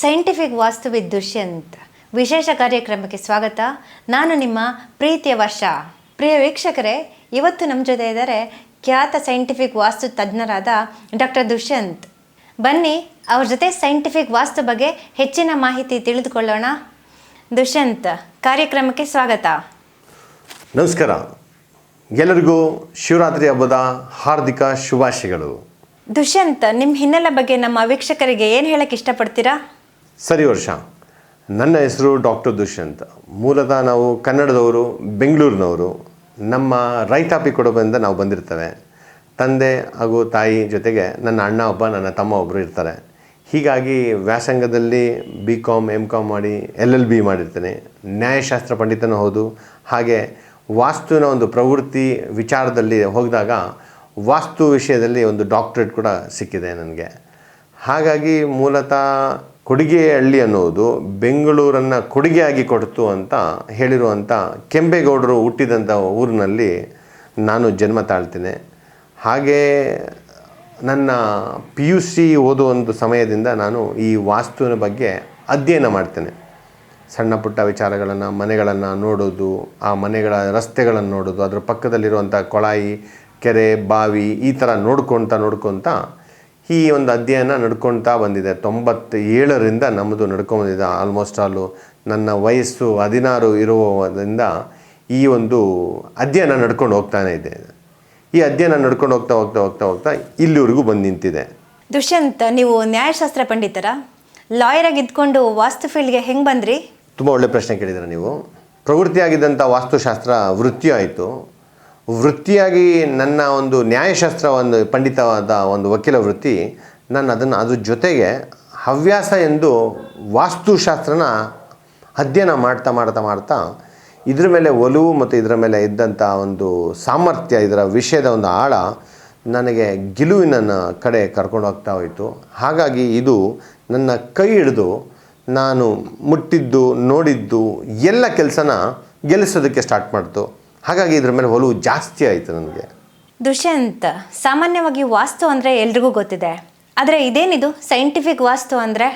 Scientific ವಾಸ್ತುವಿದ್ Dushyant ವಿಶೇಷ ಕಾರ್ಯಕ್ರಮಕ್ಕೆ ಸ್ವಾಗತ. ನಾನು ನಿಮ್ಮ ಪ್ರೀತಿಯ ವರ್ಷ. ಪ್ರಿಯ ವೀಕ್ಷಕರೇ ಇವತ್ತು ನಮ್ಮ ಜೊತೆ ಇದ್ದಾರೆ ಖ್ಯಾತ ಸೈಂಟಿಫಿಕ್ ವಾಸ್ತು ತಜ್ಞರಾದ ಡಾಕ್ಟರ್ ದುಷ್ಯಂತ್ ಬನ್ನಿ ಅವ್ರ ಜೊತೆ ಸೈಂಟಿಫಿಕ್ ವಾಸ್ತು ಬಗ್ಗೆ ಹೆಚ್ಚಿನ ಮಾಹಿತಿ ತಿಳಿದುಕೊಳ್ಳೋಣ. ದುಷ್ಯಂತ್ ಕಾರ್ಯಕ್ರಮಕ್ಕೆ ಸ್ವಾಗತ. ನಮಸ್ಕಾರ. ಎಲ್ಲರಿಗೂ ಶಿವರಾತ್ರಿ ಹಬ್ಬದ ಹಾರ್ದಿಕ ಶುಭಾಶಯಗಳು. ದುಷ್ಯಂತ್ ನಿಮ್ಮ ಹಿನ್ನೆಲೆ ಬಗ್ಗೆ ನಮ್ಮ ವೀಕ್ಷಕರಿಗೆ ಏನು ಹೇಳಕ್ಕೆ ಇಷ್ಟಪಡ್ತೀರಾ? ಸರಿ ವರ್ಷ. ನನ್ನ ಹೆಸರು ಡಾಕ್ಟರ್ ದುಷ್ಯಂತ್. ಮೂಲತಃ ನಾವು ಕನ್ನಡದವರು, ಬೆಂಗಳೂರಿನವರು. ನಮ್ಮ ರೈತಾಪಿ ಕುಟುಂಬದಿಂದ ನಾವು ಬಂದಿರ್ತೇವೆ. ತಂದೆ ಹಾಗೂ ತಾಯಿ ಜೊತೆಗೆ ನನ್ನ ಅಣ್ಣ ಒಬ್ಬ, ನನ್ನ ತಮ್ಮ ಒಬ್ಬರು ಇರ್ತಾರೆ. ಹೀಗಾಗಿ ವ್ಯಾಸಂಗದಲ್ಲಿ ಬಿ ಕಾಮ್ ಎಂ ಕಾಮ್ ಮಾಡಿ ಎಲ್ ಎಲ್ ಬಿ ಮಾಡಿರ್ತೇನೆ. ನ್ಯಾಯಶಾಸ್ತ್ರ ಪಂಡಿತನೂ ಹೌದು. ಹಾಗೆ ವಾಸ್ತುವಿನ ಒಂದು ಪ್ರವೃತ್ತಿ ವಿಚಾರದಲ್ಲಿ ಹೋಗಿದಾಗ ವಾಸ್ತು ವಿಷಯದಲ್ಲಿ ಒಂದು ಡಾಕ್ಟ್ರೇಟ್ ಕೂಡ ಸಿಕ್ಕಿದೆ ನನಗೆ. ಹಾಗಾಗಿ ಮೂಲತಃ ಕೊಡಿಗೆಹಳ್ಳಿ ಅನ್ನೋದು ಬೆಂಗಳೂರನ್ನು ಕೊಡುಗೆಯಾಗಿ ಕೊಡ್ತು ಅಂತ ಹೇಳಿರುವಂಥ ಕೆಂಪೇಗೌಡರು ಹುಟ್ಟಿದಂಥ ಊರಿನಲ್ಲಿ ನಾನು ಜನ್ಮ ತಾಳ್ತೇನೆ. ಹಾಗೇ ನನ್ನ ಪಿ ಯು ಸಿ ಓದೋ ಒಂದು ಸಮಯದಿಂದ ನಾನು ಈ ವಾಸ್ತುವಿನ ಬಗ್ಗೆ ಅಧ್ಯಯನ ಮಾಡ್ತೇನೆ. ಸಣ್ಣ ಪುಟ್ಟ ವಿಚಾರಗಳನ್ನು, ಮನೆಗಳನ್ನು ನೋಡೋದು, ಆ ಮನೆಗಳ ರಸ್ತೆಗಳನ್ನು ನೋಡೋದು, ಅದರ ಪಕ್ಕದಲ್ಲಿರುವಂಥ ಕೊಳಾಯಿ, ಕೆರೆ, ಬಾವಿ ಈ ಥರ ನೋಡ್ಕೊಳ್ತಾ ನೋಡ್ಕೊತಾ ಈ ಒಂದು ಅಧ್ಯಯನ ನಡ್ಕೊಳ್ತಾ ಬಂದಿದೆ. ತೊಂಬತ್ತೇಳರಿಂದ ನಮ್ಮದು ನಡ್ಕೊಂಬಂದಿದೆ ಆಲ್ಮೋಸ್ಟ್ ಆಲು ನನ್ನ ವಯಸ್ಸು ಹದಿನಾರು ಇರುವುದರಿಂದ ಈ ಒಂದು ಅಧ್ಯಯನ ನಡ್ಕೊಂಡು ಹೋಗ್ತಾನೆ ಇದೆ. ಈ ಅಧ್ಯಯನ ನಡ್ಕೊಂಡು ಹೋಗ್ತಾ ಹೋಗ್ತಾ ಹೋಗ್ತಾ ಹೋಗ್ತಾ ಇಲ್ಲಿವರೆಗೂ ಬಂದು ನಿಂತಿದೆ. ದುಷ್ಯಂತ್ ನೀವು ನ್ಯಾಯಶಾಸ್ತ್ರ ಪಂಡಿತರ? ಲಾಯರ್ ಆಗಿ ಇದ್ಕೊಂಡು ವಾಸ್ತು ಫೀಲ್ಡ್ಗೆ ಹೆಂಗೆ ಬಂದ್ರಿ? ತುಂಬ ಒಳ್ಳೆ ಪ್ರಶ್ನೆ ಕೇಳಿದ್ರೆ ನೀವು. ಪ್ರವೃತ್ತಿಯಾಗಿದ್ದಂಥ ವಾಸ್ತುಶಾಸ್ತ್ರ ವೃತ್ತಿ ಆಯಿತು ವೃತ್ತಿಯಾಗಿ ನನ್ನ ಒಂದು ನ್ಯಾಯಶಾಸ್ತ್ರ ಒಂದು ಪಂಡಿತವಾದ ಒಂದು ವಕೀಲ ವೃತ್ತಿ ನಾನು ಅದನ್ನು ಅದ್ರ ಜೊತೆಗೆ ಹವ್ಯಾಸ ಎಂದು ವಾಸ್ತುಶಾಸ್ತ್ರನ ಅಧ್ಯಯನ ಮಾಡ್ತಾ ಮಾಡ್ತಾ ಮಾಡ್ತಾ, ಇದ್ರ ಮೇಲೆ ಒಲವು ಮತ್ತು ಇದರ ಮೇಲೆ ಇದ್ದಂಥ ಒಂದು ಸಾಮರ್ಥ್ಯ, ಇದರ ವಿಷಯದ ಒಂದು ಆಳ ನನಗೆ ಗೆಲುವಿನ ಕಡೆ ಕರ್ಕೊಂಡು ಹೋಗ್ತಾ ಹೋಯಿತು. ಹಾಗಾಗಿ ಇದು ನನ್ನ ಕೈ ಹಿಡಿದು ನಾನು ಮುಟ್ಟಿದ್ದು, ನೋಡಿದ್ದು ಎಲ್ಲ ಕೆಲಸನ ಗೆಲ್ಲಿಸೋದಕ್ಕೆ ಸ್ಟಾರ್ಟ್ ಮಾಡ್ತು. ಹಾಗಾಗಿ ಇದ್ರ ಮೇಲೆ ಒಲವು ಜಾಸ್ತಿ ಆಯಿತು ನನಗೆ. ದುಷ್ಯಂತ್ ಸಾಮಾನ್ಯವಾಗಿ ವಾಸ್ತು ಅಂದರೆ ಎಲ್ರಿಗೂ ಗೊತ್ತಿದೆ. ಆದರೆ ಇದೇನಿದು? ಸೈಂಟಿಫಿಕ್ ವಾಸ್ತು ಅಂದರೆ?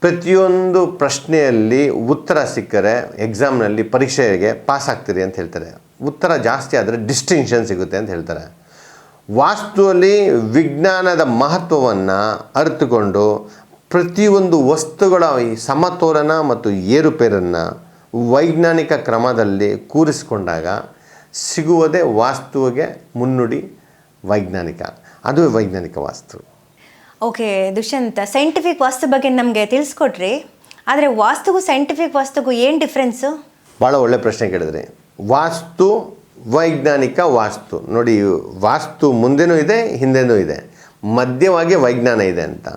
ಪ್ರತಿಯೊಂದು ಪ್ರಶ್ನೆಯಲ್ಲಿ ಉತ್ತರ ಸಿಕ್ಕರೆ ಎಕ್ಸಾಮ್ನಲ್ಲಿ ಪರೀಕ್ಷೆಗೆ ಪಾಸ್ ಆಗ್ತೀರಿ ಅಂತ ಹೇಳ್ತಾರೆ. ಉತ್ತರ ಜಾಸ್ತಿ ಆದರೆ ಡಿಸ್ಟಿಂಕ್ಷನ್ ಸಿಗುತ್ತೆ ಅಂತ ಹೇಳ್ತಾರೆ. ವಾಸ್ತುವಲ್ಲಿ ವಿಜ್ಞಾನದ ಮಹತ್ವವನ್ನು ಅರಿತುಕೊಂಡು ಪ್ರತಿಯೊಂದು ವಸ್ತುಗಳ ಈ ಸಮತೋಲನ ಮತ್ತು ಏರುಪೇರನ್ನು ವೈಜ್ಞಾನಿಕ ಕ್ರಮದಲ್ಲಿ ಕೂರಿಸಿಕೊಂಡಾಗ ಸಿಗುವುದೇ ವಾಸ್ತುವಿಗೆ ಮುನ್ನುಡಿ ವೈಜ್ಞಾನಿಕ. ಅದು ವೈಜ್ಞಾನಿಕ ವಾಸ್ತು. ಓಕೆ ದುಷ್ಯಂತ ಸೈಂಟಿಫಿಕ್ ವಾಸ್ತು ಬಗ್ಗೆ ನಮಗೆ ತಿಳಿಸ್ಕೊಟ್ರಿ. ಆದರೆ ವಾಸ್ತುಗೂ ಸೈಂಟಿಫಿಕ್ ವಾಸ್ತುಗೂ ಏನು ಡಿಫ್ರೆನ್ಸು ಭಾಳ ಒಳ್ಳೆ ಪ್ರಶ್ನೆ ಕೇಳಿದ್ರಿ. ವಾಸ್ತು ವೈಜ್ಞಾನಿಕ ವಾಸ್ತು. ನೋಡಿ ವಾಸ್ತು ಮುಂದೆನೂ ಇದೆ ಹಿಂದೆನೂ ಇದೆ. ಮಧ್ಯವಾಗಿ ವೈಜ್ಞಾನ ಇದೆ ಅಂತ.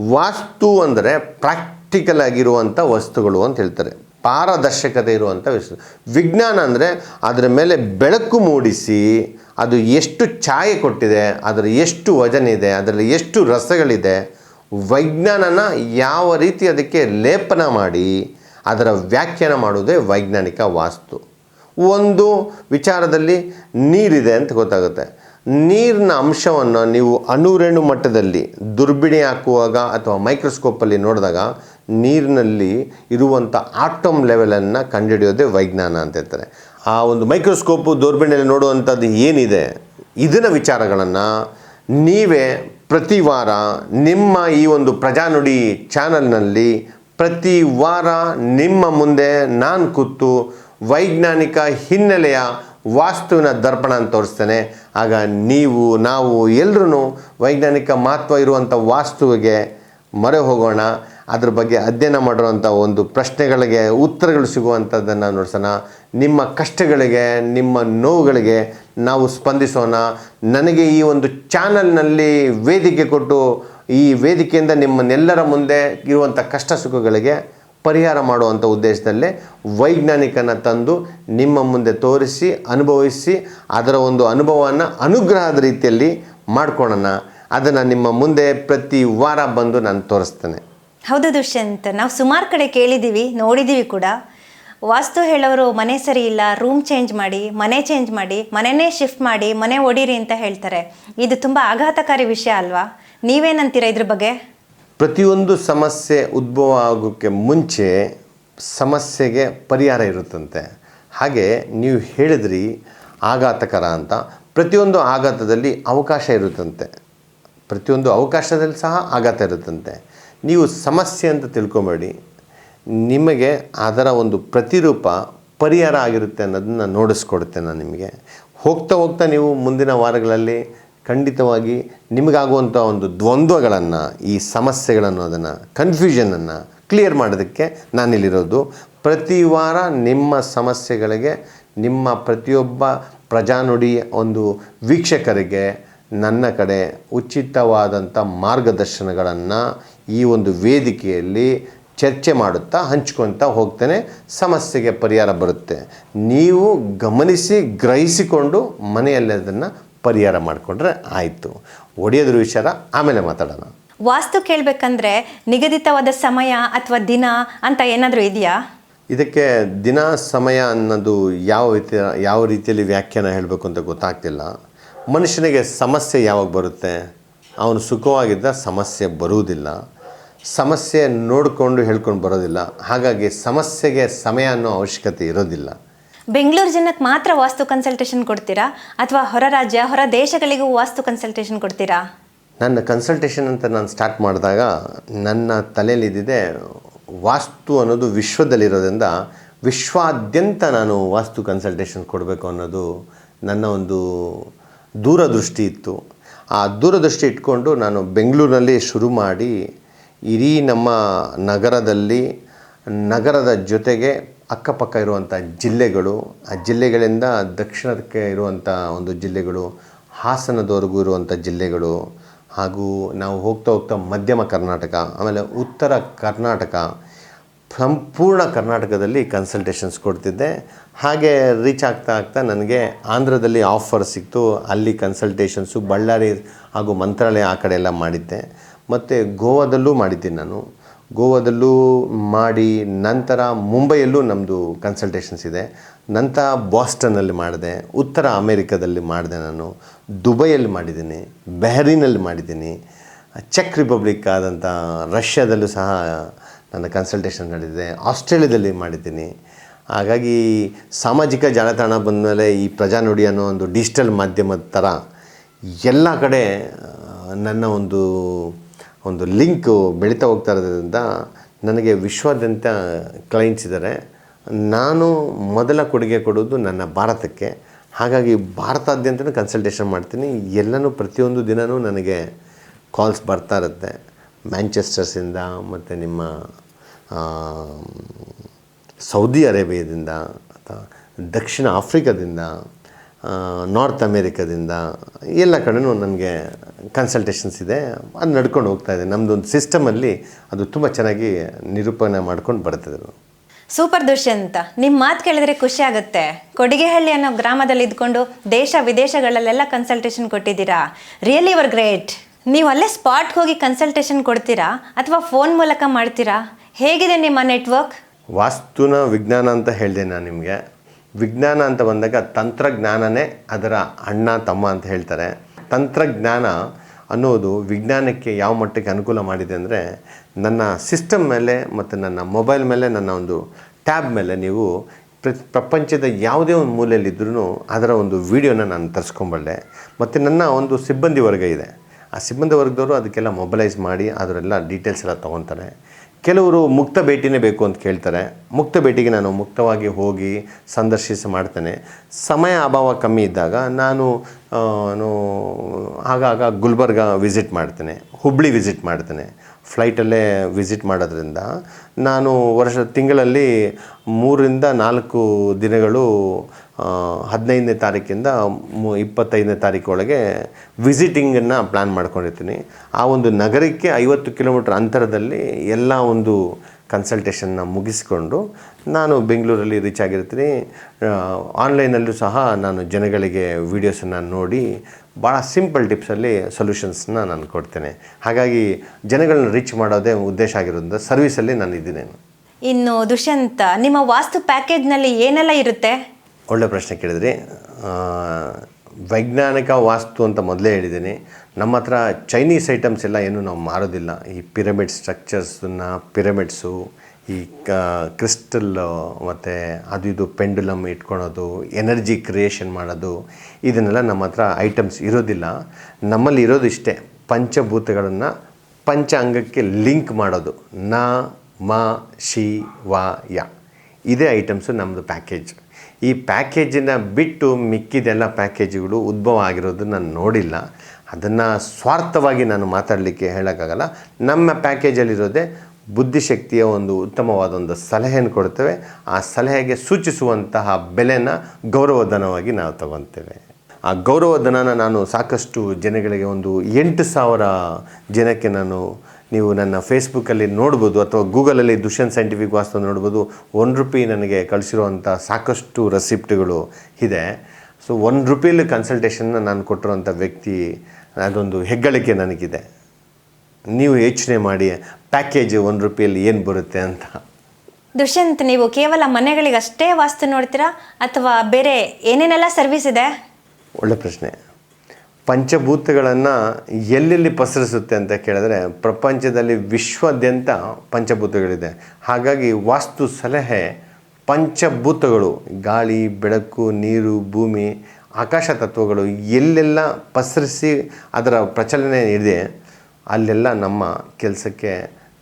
ವಾಸ್ತು ಅಂದರೆ ಪ್ರಾಕ್ಟಿಕಲ್ ಆಗಿರುವಂಥ ವಸ್ತುಗಳು ಅಂತ ಹೇಳ್ತಾರೆ. ಪಾರದರ್ಶಕತೆ ಇರುವಂಥ ವಿಷಯ. ವಿಜ್ಞಾನ ಅಂದರೆ ಅದರ ಮೇಲೆ ಬೆಳಕು ಮೂಡಿಸಿ, ಅದು ಎಷ್ಟು ಛಾಯೆ ಕೊಟ್ಟಿದೆ, ಅದರ ಎಷ್ಟು ವಜನ ಇದೆ ಅದರಲ್ಲಿ ಎಷ್ಟು ರಸಗಳಿದೆ, ವೈಜ್ಞಾನನ ಯಾವ ರೀತಿ ಅದಕ್ಕೆ ಲೇಪನ ಮಾಡಿ, ಅದರ ವ್ಯಾಖ್ಯಾನ ಮಾಡುವುದೇ ವೈಜ್ಞಾನಿಕ ವಾಸ್ತು. ಒಂದು ವಿಚಾರದಲ್ಲಿ ನೀರಿದೆ ಅಂತ ಗೊತ್ತಾಗುತ್ತೆ. ನೀರಿನ ಅಂಶವನ್ನು ನೀವು ಅಣುರೇಣು ಮಟ್ಟದಲ್ಲಿ ದುರ್ಬಿಣಿ ಹಾಕುವಾಗ ಅಥವಾ ಮೈಕ್ರೋಸ್ಕೋಪಲ್ಲಿ ನೋಡಿದಾಗ ನೀರಿನಲ್ಲಿ ಇರುವಂಥ ಆಟಮ್ ಲೆವೆಲನ್ನು ಕಂಡುಹಿಡಿಯೋದೇ ವೈಜ್ಞಾನ ಅಂತ ಹೇಳ್ತಾರೆ. ಆ ಒಂದು ಮೈಕ್ರೋಸ್ಕೋಪು ದೂರಬೀಣಿಯಲ್ಲಿ ನೋಡುವಂಥದ್ದು ಏನಿದೆ? ಇದನ್ನ ವಿಚಾರಗಳನ್ನು ನೀವೇ ಪ್ರತಿ ವಾರ ನಿಮ್ಮ ಈ ಒಂದು ಪ್ರಜಾನುಡಿ ಚಾನಲ್ನಲ್ಲಿ ಪ್ರತಿ ವಾರ ನಿಮ್ಮ ಮುಂದೆ ನಾನು ಕೂತು ವೈಜ್ಞಾನಿಕ ಹಿನ್ನೆಲೆಯ ವಾಸ್ತುವಿನ ದರ್ಪಣ ಅಂತ ತೋರಿಸ್ತೇನೆ. ಆಗ ನೀವು, ನಾವು ಎಲ್ಲರೂ ವೈಜ್ಞಾನಿಕ ಮಹತ್ವ ಇರುವಂಥ ವಾಸ್ತುವಿಗೆ ಮೊರೆ ಹೋಗೋಣ. ಅದ್ರ ಬಗ್ಗೆ ಅಧ್ಯಯನ ಮಾಡಿರುವಂಥ ಒಂದು ಪ್ರಶ್ನೆಗಳಿಗೆ ಉತ್ತರಗಳು ಸಿಗುವಂಥದ್ದನ್ನು ನೋಡ್ಸೋಣ. ನಿಮ್ಮ ಕಷ್ಟಗಳಿಗೆ, ನಿಮ್ಮ ನೋವುಗಳಿಗೆ ನಾವು ಸ್ಪಂದಿಸೋಣ. ನನಗೆ ಈ ಒಂದು ಚಾನಲ್ನಲ್ಲಿ ವೇದಿಕೆ ಕೊಟ್ಟು, ಈ ವೇದಿಕೆಯಿಂದ ನಿಮ್ಮನ್ನೆಲ್ಲರ ಮುಂದೆ ಇರುವಂಥ ಕಷ್ಟ ಸುಖಗಳಿಗೆ ಪರಿಹಾರ ಮಾಡುವಂಥ ಉದ್ದೇಶದಲ್ಲೇ ವೈಜ್ಞಾನಿಕನ ತಂದು ನಿಮ್ಮ ಮುಂದೆ ತೋರಿಸಿ, ಅನುಭವಿಸಿ, ಅದರ ಒಂದು ಅನುಭವವನ್ನು ಅನುಗ್ರಹದ ರೀತಿಯಲ್ಲಿ ಮಾಡ್ಕೊಳ್ಳೋಣ ಅದನ್ನು ನಿಮ್ಮ ಮುಂದೆ ಪ್ರತಿ ವಾರ ಬಂದು ನಾನು ತೋರಿಸ್ತೇನೆ. ಹೌದು ದುಷ್ಯಂತ್. ನಾವು ಸುಮಾರು ಕಡೆ ಕೇಳಿದ್ದೀವಿ ನೋಡಿದ್ದೀವಿ ಕೂಡ. ವಾಸ್ತು ಹೇಳೋರು ಮನೆ ಸರಿ ಇಲ್ಲ ರೂಮ್ ಚೇಂಜ್ ಮಾಡಿ, ಮನೆ ಚೇಂಜ್ ಮಾಡಿ, ಮನೆನೇ ಶಿಫ್ಟ್ ಮಾಡಿ, ಮನೆ ಒಡೀರಿ ಅಂತ ಹೇಳ್ತಾರೆ. ಇದು ತುಂಬ ಆಘಾತಕಾರಿ ವಿಷಯ ಅಲ್ವಾ? ನೀವೇನಂತೀರಾ ಇದ್ರ ಬಗ್ಗೆ? ಪ್ರತಿಯೊಂದು ಸಮಸ್ಯೆ ಉದ್ಭವ ಆಗೋಕ್ಕೆ ಮುಂಚೆ ಸಮಸ್ಯೆಗೆ ಪರಿಹಾರ ಇರುತ್ತಂತೆ. ಹಾಗೆ ನೀವು ಹೇಳಿದ್ರಿ ಆಘಾತಕರ ಅಂತ. ಪ್ರತಿಯೊಂದು ಆಘಾತದಲ್ಲಿ ಅವಕಾಶ ಇರುತ್ತಂತೆ. ಪ್ರತಿಯೊಂದು ಅವಕಾಶದಲ್ಲಿ ಸಹ ಆಘಾತ ಇರುತ್ತಂತೆ. ನೀವು ಸಮಸ್ಯೆ ಅಂತ ತಿಳ್ಕೊಬೇಡಿ. ನಿಮಗೆ ಅದರ ಒಂದು ಪ್ರತಿರೂಪ ಪರಿಹಾರ ಆಗಿರುತ್ತೆ ಅನ್ನೋದನ್ನು ನೋಡಿಸ್ಕೊಡುತ್ತೆ ನಾನು ನಿಮಗೆ. ಹೋಗ್ತಾ ಹೋಗ್ತಾ ನೀವು ಮುಂದಿನ ವಾರಗಳಲ್ಲಿ ಖಂಡಿತವಾಗಿ ನಿಮಗಾಗುವಂಥ ಒಂದು ದ್ವಂದ್ವಗಳನ್ನು, ಈ ಸಮಸ್ಯೆಗಳನ್ನು ಅದನ್ನು ಕನ್ಫ್ಯೂಷನನ್ನು ಕ್ಲಿಯರ್ ಮಾಡೋದಕ್ಕೆ ನಾನಿಲ್ಲಿರೋದು. ಪ್ರತಿ ವಾರ ನಿಮ್ಮ ಸಮಸ್ಯೆಗಳಿಗೆ, ನಿಮ್ಮ ಪ್ರತಿಯೊಬ್ಬ ಪ್ರಜಾನುಡಿ ಒಂದು ವೀಕ್ಷಕರಿಗೆ ನನ್ನ ಕಡೆ ಉಚಿತವಾದಂಥ ಮಾರ್ಗದರ್ಶನಗಳನ್ನು ಈ ಒಂದು ವೇದಿಕೆಯಲ್ಲಿ ಚರ್ಚೆ ಮಾಡುತ್ತಾ ಹಂಚ್ಕೊಳ್ತಾ ಹೋಗ್ತೇನೆ. ಸಮಸ್ಯೆಗೆ ಪರಿಹಾರ ಬರುತ್ತೆ. ನೀವು ಗಮನಿಸಿ ಗ್ರಹಿಸಿಕೊಂಡು ಮನೆಯಲ್ಲಿ ಅದನ್ನು ಪರಿಹಾರ ಮಾಡಿಕೊಂಡ್ರೆ ಆಯಿತು. ಒಡೆಯೋದ್ರ ವಿಚಾರ ಆಮೇಲೆ ಮಾತಾಡೋಣ. ವಾಸ್ತು ಕೇಳಬೇಕಂದ್ರೆ ನಿಗದಿತವಾದ ಸಮಯ ಅಥವಾ ದಿನ ಅಂತ ಏನಾದರೂ ಇದೆಯಾ? ಇದಕ್ಕೆ ದಿನ ಸಮಯ ಅನ್ನೋದು ಯಾವ ರೀತಿ ಯಾವ ರೀತಿಯಲ್ಲಿ ವ್ಯಾಖ್ಯಾನ ಹೇಳಬೇಕು ಅಂತ ಗೊತ್ತಾಗ್ತಿಲ್ಲ. ಮನುಷ್ಯನಿಗೆ ಸಮಸ್ಯೆ ಯಾವಾಗ ಬರುತ್ತೆ? ಅವನು ಸುಖವಾಗಿದ್ದ ಸಮಸ್ಯೆ ಬರುವುದಿಲ್ಲ. ಸಮಸ್ಯೆ ನೋಡಿಕೊಂಡು ಹೇಳ್ಕೊಂಡು ಬರೋದಿಲ್ಲ. ಹಾಗಾಗಿ ಸಮಸ್ಯೆಗೆ ಸಮಯ ಅನ್ನೋ ಅವಶ್ಯಕತೆ ಇರೋದಿಲ್ಲ. ಬೆಂಗಳೂರು ಜನಕ್ಕೆ ಮಾತ್ರ ವಾಸ್ತು ಕನ್ಸಲ್ಟೇಷನ್ ಕೊಡ್ತೀರಾ? ಅಥವಾ ಹೊರ ರಾಜ್ಯ ಹೊರ ದೇಶಗಳಿಗೂ ವಾಸ್ತು ಕನ್ಸಲ್ಟೇಷನ್ ಕೊಡ್ತೀರಾ? ನನ್ನ ಕನ್ಸಲ್ಟೇಷನ್ ಅಂತ ನಾನು ಸ್ಟಾರ್ಟ್ ಮಾಡಿದಾಗ ನನ್ನ ತಲೆಯಲ್ಲಿದ್ದಿದೆ ವಾಸ್ತು ಅನ್ನೋದು ವಿಶ್ವದಲ್ಲಿರೋದ್ರಿಂದ ವಿಶ್ವಾದ್ಯಂತ ನಾನು ವಾಸ್ತು ಕನ್ಸಲ್ಟೇಷನ್ ಕೊಡಬೇಕು ಅನ್ನೋದು ನನ್ನ ಒಂದು ದೂರದೃಷ್ಟಿ ಇತ್ತು. ಆ ದೂರದೃಷ್ಟಿ ಇಟ್ಕೊಂಡು ನಾನು ಬೆಂಗಳೂರಿನಲ್ಲಿ ಶುರು ಮಾಡಿ ಇಡೀ ನಮ್ಮ ನಗರದಲ್ಲಿ, ನಗರದ ಜೊತೆಗೆ ಅಕ್ಕಪಕ್ಕ ಇರುವಂಥ ಜಿಲ್ಲೆಗಳು, ಆ ಜಿಲ್ಲೆಗಳಿಂದ ದಕ್ಷಿಣಕ್ಕೆ ಇರುವಂಥ ಒಂದು ಜಿಲ್ಲೆಗಳು, ಹಾಸನದವರೆಗೂ ಇರುವಂಥ ಜಿಲ್ಲೆಗಳು, ಹಾಗೂ ನಾವು ಹೋಗ್ತಾ ಹೋಗ್ತಾ ಮಧ್ಯಮ ಕರ್ನಾಟಕ, ಆಮೇಲೆ ಉತ್ತರ ಕರ್ನಾಟಕ, ಸಂಪೂರ್ಣ ಕರ್ನಾಟಕದಲ್ಲಿ ಕನ್ಸಲ್ಟೇಷನ್ಸ್ ಕೊಡ್ತಿದ್ದೆ. ಹಾಗೆ ರೀಚ್ ಆಗ್ತಾ ಆಗ್ತಾ ನನಗೆ ಆಂಧ್ರದಲ್ಲಿ ಆಫರ್ ಸಿಕ್ತು. ಅಲ್ಲಿ ಕನ್ಸಲ್ಟೇಷನ್ಸು ಬಳ್ಳಾರಿ ಹಾಗೂ ಮಂತ್ರಾಲಯ ಆ ಕಡೆ ಎಲ್ಲ ಮಾಡಿದ್ದೆ. ಮತ್ತು ಗೋವಾದಲ್ಲೂ ಮಾಡಿದ್ದೀನಿ ನಾನು. ಗೋವಾದಲ್ಲೂ ಮಾಡಿ ನಂತರ ಮುಂಬೈಯಲ್ಲೂ ನಮ್ಮದು ಕನ್ಸಲ್ಟೇಷನ್ಸ್ ಇದೆ. ನಂತರ ಬಾಸ್ಟನ್ನಲ್ಲಿ ಮಾಡಿದೆ, ಉತ್ತರ ಅಮೇರಿಕಾದಲ್ಲಿ ಮಾಡಿದೆ ನಾನು. ದುಬೈಯಲ್ಲಿ ಮಾಡಿದ್ದೀನಿ ಬೆಹರಿನಲ್ಲಿ ಮಾಡಿದ್ದೀನಿ. ಚೆಕ್ ರಿಪಬ್ಲಿಕ್ ಆದಂಥ ರಷ್ಯಾದಲ್ಲೂ ಸಹ ನನ್ನ ಕನ್ಸಲ್ಟೇಷನ್ ನಡೆದಿದೆ. ಆಸ್ಟ್ರೇಲಿಯಾದಲ್ಲಿ ಮಾಡಿದ್ದೀನಿ. ಹಾಗಾಗಿ ಸಾಮಾಜಿಕ ಜಾಲತಾಣ ಬಂದಮೇಲೆ ಈ ಪ್ರಜಾ ನುಡಿ ಅನ್ನೋ ಒಂದು ಡಿಜಿಟಲ್ ಮಾಧ್ಯಮದ ಥರ ಎಲ್ಲ ಕಡೆ ನನ್ನ ಒಂದು ಒಂದು ಲಿಂಕು ಬೆಳೀತಾ ಹೋಗ್ತಾ ಇರೋದ್ರಿಂದ ನನಗೆ ವಿಶ್ವಾದ್ಯಂತ ಕ್ಲೈಂಟ್ಸ್ ಇದ್ದಾರೆ ನಾನು ಮೊದಲ ಕೊಡುಗೆ ಕೊಡೋದು ನನ್ನ ಭಾರತಕ್ಕೆ. ಹಾಗಾಗಿ ಭಾರತಾದ್ಯಂತನೂ ಕನ್ಸಲ್ಟೇಷನ್ ಮಾಡ್ತೀನಿ. ಎಲ್ಲನೂ ಪ್ರತಿಯೊಂದು ದಿನವೂ ನನಗೆ ಕಾಲ್ಸ್ ಬರ್ತಾ ಇರುತ್ತೆ. ಮ್ಯಾಂಚೆಸ್ಟರ್ಸಿಂದ ಮತ್ತು ನಿಮ್ಮ ಸೌದಿ ಅರೇಬಿಯಾದಿಂದ ಅಥವಾ ದಕ್ಷಿಣ ಆಫ್ರಿಕಾದಿಂದ ನಾರ್ತ್ ಅಮೇರಿಕಾದಿಂದ ಎಲ್ಲ ಕಡೆನೂ ನನಗೆ ಕನ್ಸಲ್ಟೇಷನ್ಸ್ ಇದೆ. ಅದು ನಡ್ಕೊಂಡು ಹೋಗ್ತಾ ಇದೆ. ನಮ್ಮದೊಂದು ಸಿಸ್ಟಮಲ್ಲಿ ಅದು ತುಂಬ ಚೆನ್ನಾಗಿ ನಿರೂಪಣೆ ಮಾಡ್ಕೊಂಡು ಬರ್ತದೆ ಸೂಪರ್ ಅಂತ. ನಿಮ್ಮ ಮಾತು ಕೇಳಿದ್ರೆ ಖುಷಿ ಆಗುತ್ತೆ. ಕೊಡಿಗೆಹಳ್ಳಿ ಅನ್ನೋ ಗ್ರಾಮದಲ್ಲಿ ಇದ್ಕೊಂಡು ದೇಶ ವಿದೇಶಗಳಲ್ಲೆಲ್ಲ ಕನ್ಸಲ್ಟೇಷನ್ ಕೊಟ್ಟಿದ್ದೀರಾ? ರಿಯಲಿ ಯುವರ್ ಗ್ರೇಟ್ ನೀವು ಅಲ್ಲೇ ಸ್ಪಾಟ್ಗೆ ಹೋಗಿ ಕನ್ಸಲ್ಟೇಷನ್ ಕೊಡ್ತೀರಾ? ಅಥವಾ ಫೋನ್ ಮೂಲಕ ಮಾಡ್ತೀರಾ? ಹೇಗಿದೆ ನಿಮ್ಮ ನೆಟ್ವರ್ಕ್ ವಾಸ್ತುನ ವಿಜ್ಞಾನ ಅಂತ ಹೇಳಿದೆ ನಾನು ನಿಮಗೆ. ವಿಜ್ಞಾನ ಅಂತ ಬಂದಾಗ ತಂತ್ರಜ್ಞಾನನೇ ಅದರ ಅಣ್ಣ, ತಮ್ಮ ಅಂತ ಹೇಳ್ತಾರೆ. ತಂತ್ರಜ್ಞಾನ ಅನ್ನೋದು ವಿಜ್ಞಾನಕ್ಕೆ ಯಾವ ಮಟ್ಟಕ್ಕೆ ಅನುಕೂಲ ಮಾಡಿದೆ ಅಂದರೆ ನನ್ನ ಸಿಸ್ಟಮ್ ಮೇಲೆ ಮತ್ತು ನನ್ನ ಮೊಬೈಲ್ ಮೇಲೆ, ನನ್ನ ಒಂದು ಟ್ಯಾಬ್ ಮೇಲೆ ನೀವು ಪ್ರ, ಪ್ರಪಂಚದ ಯಾವುದೇ ಒಂದು ಮೂಲೆಯಲ್ಲಿದ್ದರೂ ಅದರ ಒಂದು ವಿಡಿಯೋನ ನಾನು ತರಿಸ್ಕೊಂಬಲ್ಲೆ ಮತ್ತು ನನ್ನ ಒಂದು ಸಿಬ್ಬಂದಿ ವರ್ಗ ಇದೆ. ಆ ಸಿಬ್ಬಂದಿ ವರ್ಗದವರು ಅದಕ್ಕೆಲ್ಲ ಮೊಬಲೈಸ್ ಮಾಡಿ ಅದರೆಲ್ಲ ಡೀಟೇಲ್ಸ್ ಎಲ್ಲ ತೊಗೊತಾರೆ. ಕೆಲವರು ಮುಕ್ತ ಭೇಟಿನೇ ಬೇಕು ಅಂತ ಕೇಳ್ತಾರೆ. ಮುಕ್ತ ಭೇಟಿಗೆ ನಾನು ಮುಕ್ತವಾಗಿ ಹೋಗಿ ಸಂದರ್ಶಿಸಿ ಮಾಡ್ತೇನೆ. ಸಮಯ ಅಭಾವ ಕಮ್ಮಿ ಇದ್ದಾಗ ನಾನು ಆಗಾಗ ಗುಲ್ಬರ್ಗ ವಿಸಿಟ್ ಮಾಡ್ತೇನೆ. ಹುಬ್ಳಿ ವಿಸಿಟ್ ಮಾಡ್ತೇನೆ. ಫ್ಲೈಟಲ್ಲೇ ವಿಸಿಟ್ ಮಾಡೋದ್ರಿಂದ ನಾನು ವರ್ಷ, ತಿಂಗಳಲ್ಲಿ ಮೂರರಿಂದ ನಾಲ್ಕು ದಿನಗಳು ಹದಿನೈದನೇ ತಾರೀಕಿಂದ ಮು ಇಪ್ಪತ್ತೈದನೇ ತಾರೀಕು ಒಳಗೆ ವಿಸಿಟಿಂಗನ್ನು ಪ್ಲ್ಯಾನ್ ಮಾಡ್ಕೊಂಡಿರ್ತೀನಿ. ಆ ಒಂದು ನಗರಕ್ಕೆ ಐವತ್ತು ಕಿಲೋಮೀಟ್ರ್ ಅಂತರದಲ್ಲಿ ಎಲ್ಲ ಒಂದು ಕನ್ಸಲ್ಟೇಷನ್ನ ಮುಗಿಸ್ಕೊಂಡು ನಾನು ಬೆಂಗಳೂರಲ್ಲಿ ರೀಚ್ ಆಗಿರ್ತೀನಿ. ಆನ್ಲೈನಲ್ಲೂ ಸಹ ನಾನು ಜನಗಳಿಗೆ ವೀಡಿಯೋಸನ್ನು ನೋಡಿ ಭಾಳ ಸಿಂಪಲ್ ಟಿಪ್ಸಲ್ಲಿ ಸೊಲ್ಯೂಷನ್ಸ್ನ ನಾನು ಕೊಡ್ತೇನೆ. ಹಾಗಾಗಿ ಜನಗಳನ್ನ ರೀಚ್ ಮಾಡೋದೇ ಉದ್ದೇಶ ಆಗಿರೋದ್ರಿಂದ ಸರ್ವಿಸಲ್ಲಿ ನಾನು ಇದ್ದೀನಿ. ಇನ್ನು ದುಷ್ಯಂತ, ನಿಮ್ಮ ವಾಸ್ತು ಪ್ಯಾಕೇಜ್ನಲ್ಲಿ ಏನೆಲ್ಲ ಇರುತ್ತೆ? ಒಳ್ಳೆ ಪ್ರಶ್ನೆ ಕೇಳಿದ್ರಿ. ವೈಜ್ಞಾನಿಕ ವಾಸ್ತು ಅಂತ ಮೊದಲೇ ಹೇಳಿದ್ದೀನಿ. ನಮ್ಮ ಹತ್ರ ಚೈನೀಸ್ ಐಟಮ್ಸ್ ಎಲ್ಲ ಏನು ನಾವು ಮಾರೋದಿಲ್ಲ. ಈ ಪಿರಮಿಡ್ ಸ್ಟ್ರಕ್ಚರ್ಸನ್ನು ಪಿರಮಿಡ್ಸು ಈ ಕ್ರಿಸ್ಟಲ್ ಮತ್ತು ಅದು ಇದು ಪೆಂಡುಲಮ್ ಇಟ್ಕೊಳೋದು ಎನರ್ಜಿ ಕ್ರಿಯೇಷನ್ ಮಾಡೋದು, ಇದನ್ನೆಲ್ಲ ನಮ್ಮ ಹತ್ರ ಐಟಮ್ಸ್ ಇರೋದಿಲ್ಲ. ನಮ್ಮಲ್ಲಿ ಇರೋದು ಇಷ್ಟೇ, ಪಂಚಭೂತಗಳನ್ನು ಪಂಚ ಅಂಗಕ್ಕೆ ಲಿಂಕ್ ಮಾಡೋದು. ನ, ಮ, ಶಿ, ವ, ಯ. ಇದೇ ಐಟಮ್ಸು ನಮ್ಮದು ಪ್ಯಾಕೇಜ್ ಈ ಪ್ಯಾಕೇಜಿನ ಬಿಟ್ಟು ಮಿಕ್ಕಿದೆಲ್ಲ ಪ್ಯಾಕೇಜ್ಗಳು ಉದ್ಭವ ಆಗಿರೋದನ್ನು ನಾನು ನೋಡಿಲ್ಲ. ಅದನ್ನು ಸ್ವಾರ್ಥವಾಗಿ ನಾನು ಮಾತಾಡಲಿಕ್ಕೆ ಹೇಳೋಕ್ಕಾಗಲ್ಲ. ನಮ್ಮ ಪ್ಯಾಕೇಜಲ್ಲಿರೋದೇ ಬುದ್ಧಿಶಕ್ತಿಯ ಒಂದು ಉತ್ತಮವಾದ ಒಂದು ಸಲಹೆಯನ್ನು ಕೊಡ್ತೇವೆ ಆ ಸಲಹೆಗೆ ಸೂಚಿಸುವಂತಹ ಬೆಲೆನ ಗೌರವಧನವಾಗಿ ನಾವು ತಗೊತೇವೆ. ಆ ಗೌರವಧನನ ನಾನು ಸಾಕಷ್ಟು ಜನಗಳಿಗೆ ಒಂದು ಎಂಟು ಸಾವಿರ ಜನಕ್ಕೆ ನಾನು ನೀವು ನನ್ನ ಫೇಸ್ಬುಕ್ಕಲ್ಲಿ ನೋಡ್ಬೋದು ಅಥವಾ ಗೂಗಲಲ್ಲಿ ದುಷ್ಯಂತ್ ಸೈಂಟಿಫಿಕ್ ವಾಸ್ತವ ನೋಡ್ಬೋದು ಒನ್ ರುಪಿ ನನಗೆ ಕಳಿಸಿರುವಂಥ ಸಾಕಷ್ಟು ರೆಸಿಪ್ಟ್ಗಳು ಇದೆ. ಸೊ ಒನ್ ರುಪೀಲಿ ಕನ್ಸಲ್ಟೇಷನ್ನ ನಾನು ಕೊಟ್ಟಿರುವಂಥ ವ್ಯಕ್ತಿ ಅದೊಂದು ಹೆಗ್ಗಳಿಕೆ ನನಗಿದೆ. ನೀವು ಯೋಚನೆ ಮಾಡಿ ಪ್ಯಾಕೇಜ್ ಒನ್ ರುಪಿಯಲ್ಲಿ ಏನು ಬರುತ್ತೆ ಅಂತ. ದುಷ್ಯಂತ್ ನೀವು ಕೇವಲ ಮನೆಗಳಿಗಷ್ಟೇ ವಾಸ್ತು ನೋಡ್ತೀರಾ ಅಥವಾ ಬೇರೆ ಏನೇನೆಲ್ಲ ಸರ್ವಿಸ್ ಇದೆ? ಒಳ್ಳೆ ಪ್ರಶ್ನೆ. ಪಂಚಭೂತಗಳನ್ನು ಎಲ್ಲೆಲ್ಲಿ ಪಸರಿಸುತ್ತೆ ಅಂತ ಕೇಳಿದ್ರೆ ಪ್ರಪಂಚದಲ್ಲಿ ವಿಶ್ವಾದ್ಯಂತ ಪಂಚಭೂತಗಳಿದೆ. ಹಾಗಾಗಿ ವಾಸ್ತು ಸಲಹೆ ಪಂಚಭೂತಗಳು, ಗಾಳಿ, ಬೆಳಕು, ನೀರು, ಭೂಮಿ, ಆಕಾಶ ತತ್ವಗಳು ಎಲ್ಲೆಲ್ಲ ಪಸರಿಸಿ ಅದರ ಪ್ರಚಲನೆ ಇದೆ. ಅಲ್ಲೆಲ್ಲ ನಮ್ಮ ಕೆಲಸಕ್ಕೆ,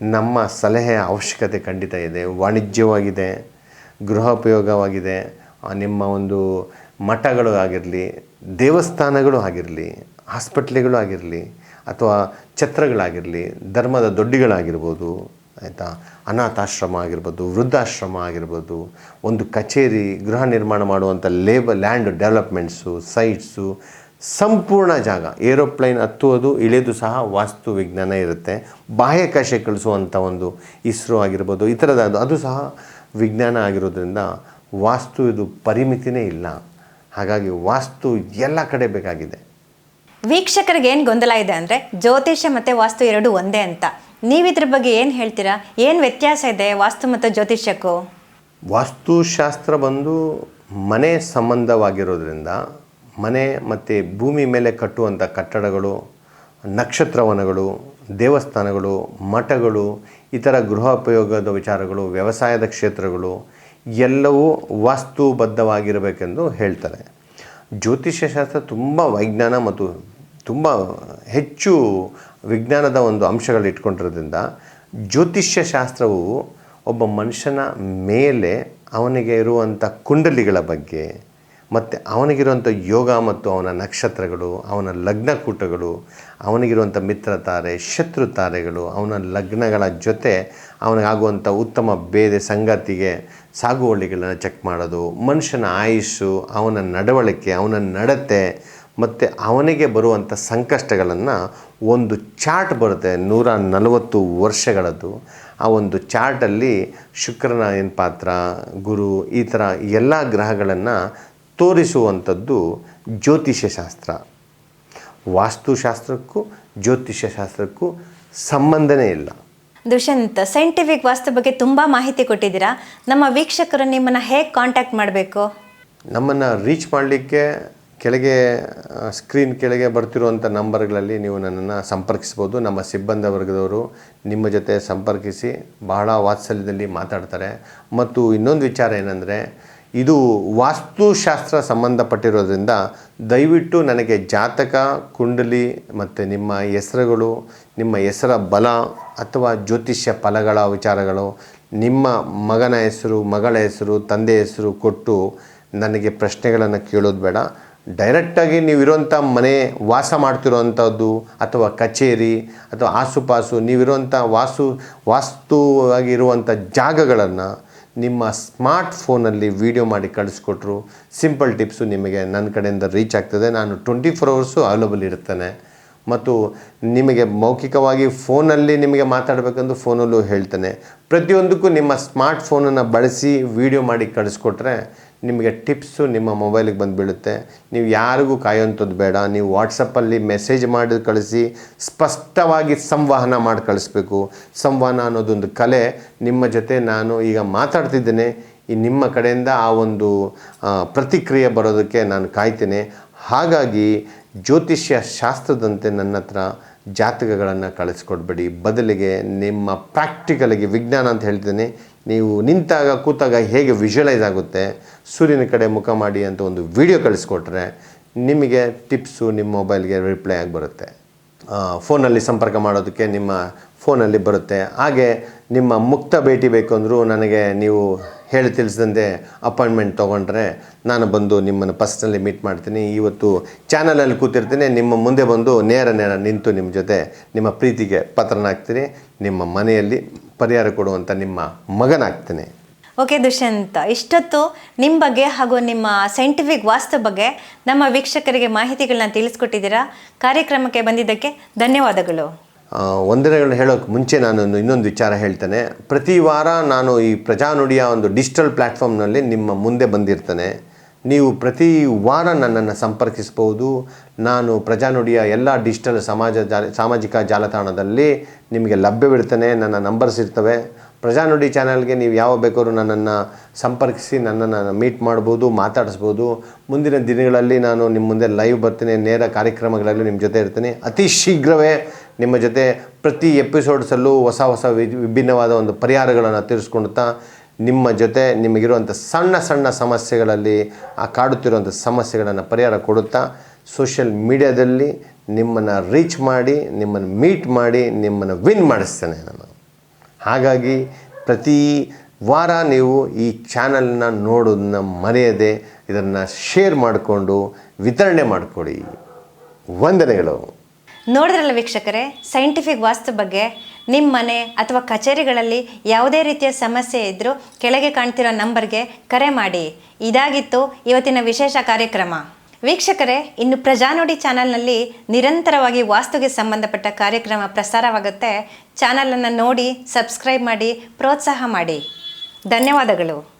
ನಮ್ಮ ಸಲಹೆಯ ಅವಶ್ಯಕತೆ ಖಂಡಿತ ಇದೆ. ವಾಣಿಜ್ಯವಾಗಿದೆ, ಗೃಹೋಪಯೋಗವಾಗಿದೆ ನಿಮ್ಮ ಒಂದು ಮಠಗಳು ಆಗಿರಲಿ ದೇವಸ್ಥಾನಗಳು ಆಗಿರಲಿ, ಹಾಸ್ಪಿಟ್ಲ್ಗಳು ಆಗಿರಲಿ, ಅಥವಾ ಛತ್ರಗಳಾಗಿರಲಿ, ಧರ್ಮದ ದೊಡ್ಡಿಗಳಾಗಿರ್ಬೋದು, ಆಯಿತಾ? ಅನಾಥಾಶ್ರಮ ಆಗಿರ್ಬೋದು, ವೃದ್ಧಾಶ್ರಮ ಆಗಿರ್ಬೋದು, ಒಂದು ಕಚೇರಿ ಗೃಹ ನಿರ್ಮಾಣ ಮಾಡುವಂಥ ಲೇಬ, ಲ್ಯಾಂಡ್ ಡೆವಲಪ್ಮೆಂಟ್ಸು, ಸೈಟ್ಸು, ಸಂಪೂರ್ಣ ಜಾಗ. ಏರೋಪ್ಲೈನ್ ಹತ್ತುವುದು, ಇಳಿದು ಸಹ ವಾಸ್ತು ವಿಜ್ಞಾನ ಇರುತ್ತೆ. ಬಾಹ್ಯಾಕಾಶ ಕಳಿಸುವಂಥ ಒಂದು ಇಸ್ರೋ ಆಗಿರ್ಬೋದು, ಈ ಥರದ ಅದು ಸಹ ವಿಜ್ಞಾನ ಆಗಿರೋದ್ರಿಂದ ವಾಸ್ತು ಇದು ಪರಿಮಿತಿನೇ ಇಲ್ಲ. ಹಾಗಾಗಿ ವಾಸ್ತು ಎಲ್ಲ ಕಡೆ ಬೇಕಾಗಿದೆ. ವೀಕ್ಷಕರಿಗೆ ಏನು ಗೊಂದಲ ಇದೆ ಅಂದರೆ ಜ್ಯೋತಿಷ್ಯ ಮತ್ತು ವಾಸ್ತು ಎರಡು ಒಂದೇ ಅಂತ. ನೀವು ನೀವಿದ್ರ ಬಗ್ಗೆ ಏನು ಹೇಳ್ತೀರಾ? ಏನು ವ್ಯತ್ಯಾಸ ಇದೆ ವಾಸ್ತು ಮತ್ತು ಜ್ಯೋತಿಷ್ಯಕ್ಕೂ? ವಾಸ್ತುಶಾಸ್ತ್ರ ಬಂದು ಮನೆ ಸಂಬಂಧವಾಗಿರೋದ್ರಿಂದ ಮನೆ ಮತ್ತು ಭೂಮಿ ಮೇಲೆ ಕಟ್ಟುವಂಥ ಕಟ್ಟಡಗಳು ನಕ್ಷತ್ರವನಗಳು ದೇವಸ್ಥಾನಗಳು ಮಠಗಳು ಇತರ ಗೃಹೋಪಯೋಗದ ವಿಚಾರಗಳು ವ್ಯವಸಾಯದ ಕ್ಷೇತ್ರಗಳು ಎಲ್ಲವೂ ವಾಸ್ತುಬದ್ಧವಾಗಿರಬೇಕೆಂದು ಹೇಳ್ತಾರೆ. ಜ್ಯೋತಿಷ್ಯಶಾಸ್ತ್ರ ತುಂಬ ವೈಜ್ಞಾನ ಮತ್ತು ತುಂಬ ಹೆಚ್ಚು ವಿಜ್ಞಾನದ ಒಂದು ಅಂಶಗಳು ಇಟ್ಕೊಂಡಿರೋದ್ರಿಂದ ಜ್ಯೋತಿಷ್ಯ ಶಾಸ್ತ್ರವು ಒಬ್ಬ ಮನುಷ್ಯನ ಮೇಲೆ ಅವನಿಗೆ ಇರುವಂಥ ಕುಂಡಲಿಗಳ ಬಗ್ಗೆ ಮತ್ತು ಅವನಿಗಿರುವಂಥ ಯೋಗ ಮತ್ತು ಅವನ ನಕ್ಷತ್ರಗಳು, ಅವನ ಲಗ್ನಕೂಟಗಳು, ಅವನಿಗಿರುವಂಥ ಮಿತ್ರ ತಾರೆ, ಶತ್ರು ತಾರೆಗಳು, ಅವನ ಲಗ್ನಗಳ ಜೊತೆ ಅವನಿಗಾಗುವಂಥ ಉತ್ತಮ ಬೇರೆ ಸಂಗತಿಗೆ ಸಾಗುವಳಿಗಳನ್ನು ಚೆಕ್ ಮಾಡೋದು, ಮನುಷ್ಯನ ಆಯುಸ್ಸು, ಅವನ ನಡವಳಿಕೆ, ಅವನ ನಡತೆ, ಮತ್ತು ಅವನಿಗೆ ಬರುವಂಥ ಸಂಕಷ್ಟಗಳನ್ನು ಒಂದು ಚಾರ್ಟ್ ಬರುತ್ತೆ ನೂರ ನಲವತ್ತು ವರ್ಷಗಳದ್ದು. ಆ ಒಂದು ಚಾರ್ಟಲ್ಲಿ ಶುಕ್ರನ ಏನು ಪಾತ್ರ, ಗುರು, ಈ ಥರ ಎಲ್ಲ ಗ್ರಹಗಳನ್ನು ತೋರಿಸುವಂಥದ್ದು ಜ್ಯೋತಿಷ್ಯ ಶಾಸ್ತ್ರ. ವಾಸ್ತುಶಾಸ್ತ್ರಕ್ಕೂ ಜ್ಯೋತಿಷ್ಯ ಶಾಸ್ತ್ರಕ್ಕೂ ಸಂಬಂಧನೇ ಇಲ್ಲ. ದುಷ್ಯಂತ್ ಸೈಂಟಿಫಿಕ್ ವಾಸ್ತು ಬಗ್ಗೆ ತುಂಬ ಮಾಹಿತಿ ಕೊಟ್ಟಿದ್ದೀರಾ? ನಮ್ಮ ವೀಕ್ಷಕರು ನಿಮ್ಮನ್ನು ಹೇಗೆ ಕಾಂಟ್ಯಾಕ್ಟ್ ಮಾಡಬೇಕು? ನಮ್ಮನ್ನು ರೀಚ್ ಮಾಡಲಿಕ್ಕೆ ಕೆಳಗೆ ಸ್ಕ್ರೀನ್ ಕೆಳಗೆ ಬರ್ತಿರುವಂಥ ನಂಬರ್ಗಳಲ್ಲಿ ನೀವು ನನ್ನನ್ನು ಸಂಪರ್ಕಿಸ್ಬೋದು. ನಮ್ಮ ಸಿಬ್ಬಂದಿ ವರ್ಗದವರು ನಿಮ್ಮ ಜೊತೆ ಸಂಪರ್ಕಿಸಿ ಬಹಳ ವಾತ್ಸಲ್ಯದಲ್ಲಿ ಮಾತಾಡ್ತಾರೆ. ಮತ್ತು ಇನ್ನೊಂದು ವಿಚಾರ ಏನಂದರೆ ಇದು ವಾಸ್ತುಶಾಸ್ತ್ರ ಸಂಬಂಧಪಟ್ಟಿರೋದ್ರಿಂದ ದಯವಿಟ್ಟು ನನಗೆ ಜಾತಕ, ಕುಂಡಲಿ ಮತ್ತು ನಿಮ್ಮ ಹೆಸರುಗಳು, ನಿಮ್ಮ ಹೆಸರ ಬಲ ಅಥವಾ ಜ್ಯೋತಿಷ್ಯ ಫಲಗಳ ವಿಚಾರಗಳು, ನಿಮ್ಮ ಮಗನ ಹೆಸರು, ಮಗಳ ಹೆಸರು, ತಂದೆ ಹೆಸರು ಕೊಟ್ಟು ನನಗೆ ಪ್ರಶ್ನೆಗಳನ್ನು ಕೇಳೋದು ಬೇಡ. ಡೈರೆಕ್ಟಾಗಿ ನೀವಿರೋಂಥ ಮನೆ ವಾಸ ಮಾಡ್ತಿರೋವಂಥದ್ದು ಅಥವಾ ಕಚೇರಿ ಅಥವಾ ಆಸುಪಾಸು ನೀವಿರುವಂಥ ವಾಸು, ವಾಸ್ತುವಾಗಿರುವಂಥ ಜಾಗಗಳನ್ನು ನಿಮ್ಮ ಸ್ಮಾರ್ಟ್ ಫೋನಲ್ಲಿ ವೀಡಿಯೋ ಮಾಡಿ ಕಳಿಸ್ಕೊಟ್ರು, ಸಿಂಪಲ್ ಟಿಪ್ಸು ನಿಮಗೆ ನನ್ನ ಕಡೆಯಿಂದ ರೀಚ್ ಆಗ್ತದೆ. ನಾನು ಟ್ವೆಂಟಿ ಫೋರ್ ಅವರ್ಸು ಅವೈಲಬಲ್ ಇರ್ತೇನೆ ಮತ್ತು ನಿಮಗೆ ಮೌಖಿಕವಾಗಿ ಫೋನಲ್ಲಿ ನಿಮಗೆ ಮಾತಾಡಬೇಕೆಂದು ಫೋನಲ್ಲೂ ಹೇಳ್ತೇನೆ. ಪ್ರತಿಯೊಂದಕ್ಕೂ ನಿಮ್ಮ ಸ್ಮಾರ್ಟ್ ಫೋನನ್ನು ಬಳಸಿ ವೀಡಿಯೋ ಮಾಡಿ ಕಳಿಸ್ಕೊಟ್ರೆ ನಿಮಗೆ ಟಿಪ್ಸು ನಿಮ್ಮ ಮೊಬೈಲಿಗೆ ಬಂದು ಬೀಳುತ್ತೆ ನೀವು ಯಾರಿಗೂ ಕಾಯೋಂಥದ್ದು ಬೇಡ. ನೀವು ವಾಟ್ಸಪ್ಪಲ್ಲಿ ಮೆಸೇಜ್ ಮಾಡಿ ಕಳಿಸಿ, ಸ್ಪಷ್ಟವಾಗಿ ಸಂವಹನ ಮಾಡಿ ಕಳಿಸ್ಬೇಕು. ಸಂವಹನ ಅನ್ನೋದೊಂದು ಕಲೆ. ನಿಮ್ಮ ಜೊತೆ ನಾನು ಈಗ ಮಾತಾಡ್ತಿದ್ದೇನೆ. ಈ ನಿಮ್ಮ ಕಡೆಯಿಂದ ಆ ಒಂದು ಪ್ರತಿಕ್ರಿಯೆ ಬರೋದಕ್ಕೆ ನಾನು ಕಾಯ್ತೇನೆ. ಹಾಗಾಗಿ ಜ್ಯೋತಿಷ್ಯ ಶಾಸ್ತ್ರದಂತೆ ನನ್ನ ಹತ್ರ ಜಾತಕಗಳನ್ನು ಕಳಿಸ್ಕೊಡ್ಬೇಡಿ. ಬದಲಿಗೆ ನಿಮ್ಮ ಪ್ರಾಕ್ಟಿಕಲಿಗೆ ವಿಜ್ಞಾನ ಅಂತ ಹೇಳ್ತೀನಿ. ನೀವು ನಿಂತಾಗ ಕೂತಾಗ ಹೇಗೆ ವಿಜುವಲೈಸ್ ಆಗುತ್ತೆ, ಸೂರ್ಯನ ಕಡೆ ಮುಖ ಮಾಡಿ ಅಂತ ಒಂದು ವಿಡಿಯೋ ಕಳಿಸ್ಕೊಟ್ರೆ ನಿಮಗೆ ಟಿಪ್ಸು ನಿಮ್ಮ ಮೊಬೈಲ್ಗೆ ರಿಪ್ಲೈ ಆಗಿ ಬರುತ್ತೆ. ಫೋನಲ್ಲಿ ಸಂಪರ್ಕ ಮಾಡೋದಕ್ಕೆ ನಿಮ್ಮ ಫೋನಲ್ಲಿ ಬರುತ್ತೆ. ಹಾಗೆ ನಿಮ್ಮ ಮುಕ್ತ ಭೇಟಿ ಬೇಕು ಅಂದರೂ ನನಗೆ ನೀವು ಹೇಳಿ ತಿಳಿಸಿದಂತೆ ಅಪಾಯಿಂಟ್ಮೆಂಟ್ ತೊಗೊಂಡ್ರೆ ನಾನು ಬಂದು ನಿಮ್ಮನ್ನು ಪರ್ಸ್ನಲಿ ಮೀಟ್ ಮಾಡ್ತೀನಿ. ಇವತ್ತು ಚಾನಲಲ್ಲಿ ಕೂತಿರ್ತೀನಿ. ನಿಮ್ಮ ಮುಂದೆ ಬಂದು ನೇರ ನೇರ ನಿಂತು ನಿಮ್ಮ ಜೊತೆ ನಿಮ್ಮ ಪ್ರೀತಿಗೆ ಪತ್ರನಾಗ್ತೀನಿ. ನಿಮ್ಮ ಮನೆಯಲ್ಲಿ ಪರಿಹಾರ ಕೊಡುವಂಥ ನಿಮ್ಮ ಮಗನಾಗ್ತೀನಿ. ಓಕೆ ದುಷ್ಯಂತ್. ಇಷ್ಟೊತ್ತು ನಿಮ್ಮ ಬಗ್ಗೆ ಹಾಗೂ ನಿಮ್ಮ ಸೈಂಟಿಫಿಕ್ ವಾಸ್ತು ಬಗ್ಗೆ ನಮ್ಮ ವೀಕ್ಷಕರಿಗೆ ಮಾಹಿತಿಗಳನ್ನ ತಿಳಿಸ್ಕೊಟ್ಟಿದ್ದೀರಾ? ಕಾರ್ಯಕ್ರಮಕ್ಕೆ ಬಂದಿದ್ದಕ್ಕೆ ಧನ್ಯವಾದಗಳು. ವಂದನೆಗಳನ್ನ ಹೇಳೋಕೆ ಮುಂಚೆ ನಾನು ಇನ್ನೊಂದು ವಿಚಾರ ಹೇಳ್ತೇನೆ. ಪ್ರತಿ ವಾರ ನಾನು ಈ ಪ್ರಜಾನುಡಿಯ ಒಂದು ಡಿಜಿಟಲ್ ಪ್ಲ್ಯಾಟ್ಫಾರ್ಮ್ನಲ್ಲಿ ನಿಮ್ಮ ಮುಂದೆ ಬಂದಿರ್ತೇನೆ. ನೀವು ಪ್ರತಿ ವಾರ ನನ್ನನ್ನು ಸಂಪರ್ಕಿಸ್ಬೋದು ನಾನು ಪ್ರಜಾನುಡಿಯ ಎಲ್ಲ ಡಿಜಿಟಲ್ ಸಮಾಜ ಜಾಲ ಸಾಮಾಜಿಕ ಜಾಲತಾಣದಲ್ಲಿ ನಿಮಗೆ ಲಭ್ಯವಿರ್ತೇನೆ ನನ್ನ ನಂಬರ್ಸ್ ಇರ್ತವೆ. ಪ್ರಜಾನುಡಿ ಚಾನಲ್ಗೆ ನೀವು ಯಾವ ಬೇಕಾದ್ರೂ ನನ್ನನ್ನು ಸಂಪರ್ಕಿಸಿ, ನನ್ನನ್ನು ಮೀಟ್ ಮಾಡ್ಬೋದು, ಮಾತಾಡಿಸ್ಬೋದು. ಮುಂದಿನ ದಿನಗಳಲ್ಲಿ ನಾನು ನಿಮ್ಮ ಮುಂದೆ ಲೈವ್ ಬರ್ತೇನೆ. ನೇರ ಕಾರ್ಯಕ್ರಮಗಳಲ್ಲಿ ನಿಮ್ಮ ಜೊತೆ ಇರ್ತೇನೆ. ಅತಿ ಶೀಘ್ರವೇ ನಿಮ್ಮ ಜೊತೆ ಪ್ರತಿ ಎಪಿಸೋಡ್ಸಲ್ಲೂ ಹೊಸ ಹೊಸ ವಿಭಿನ್ನವಾದ ಒಂದು ಪರಿಹಾರಗಳನ್ನು ತಿಳಿಸ್ಕೊಳ್ತಾ ನಿಮ್ಮ ಜೊತೆ ನಿಮಗಿರುವಂಥ ಸಣ್ಣ ಸಣ್ಣ ಸಮಸ್ಯೆಗಳಲ್ಲಿ, ಆ ಕಾಡುತ್ತಿರುವಂಥ ಸಮಸ್ಯೆಗಳನ್ನು ಪರಿಹಾರ ಕೊಡುತ್ತಾ ಸೋಷಿಯಲ್ ಮೀಡಿಯಾದಲ್ಲಿ ನಿಮ್ಮನ್ನು ರೀಚ್ ಮಾಡಿ, ನಿಮ್ಮನ್ನು ಮೀಟ್ ಮಾಡಿ, ನಿಮ್ಮನ್ನು ವಿನ್ ಮಾಡಿಸ್ತೇನೆ ನಾನು. ಹಾಗಾಗಿ ಪ್ರತಿ ವಾರ ನೀವು ಈ ಚಾನಲ್ನ ನೋಡೋದನ್ನ ಮರೆಯದೆ ಇದನ್ನು ಶೇರ್ ಮಾಡಿಕೊಂಡು ವಿತರಣೆ ಮಾಡಿಕೊಡಿ. ವಂದನೆಗಳು. ನೋಡಿದ್ರಲ್ಲ ವೀಕ್ಷಕರೇ? ಸೈಂಟಿಫಿಕ್ ವಾಸ್ತು ಬಗ್ಗೆ ನಿಮ್ಮ ಮನೆ ಅಥವಾ ಕಚೇರಿಗಳಲ್ಲಿ ಯಾವುದೇ ರೀತಿಯ ಸಮಸ್ಯೆ ಇದ್ದರೂ ಕೆಳಗೆ ಕಾಣ್ತಿರೋ ನಂಬರ್ಗೆ ಕರೆ ಮಾಡಿ. ಇದಾಗಿತ್ತು ಇವತ್ತಿನ ವಿಶೇಷ ಕಾರ್ಯಕ್ರಮ. ವೀಕ್ಷಕರೇ, ಇನ್ನು ಪ್ರಜಾನುಡಿ ಚಾನಲ್ನಲ್ಲಿ ನಿರಂತರವಾಗಿ ವಾಸ್ತುಗೆ ಸಂಬಂಧಪಟ್ಟ ಕಾರ್ಯಕ್ರಮ ಪ್ರಸಾರವಾಗುತ್ತೆ. ಚಾನಲನ್ನು ನೋಡಿ, ಸಬ್ಸ್ಕ್ರೈಬ್ ಮಾಡಿ, ಪ್ರೋತ್ಸಾಹ ಮಾಡಿ. ಧನ್ಯವಾದಗಳು.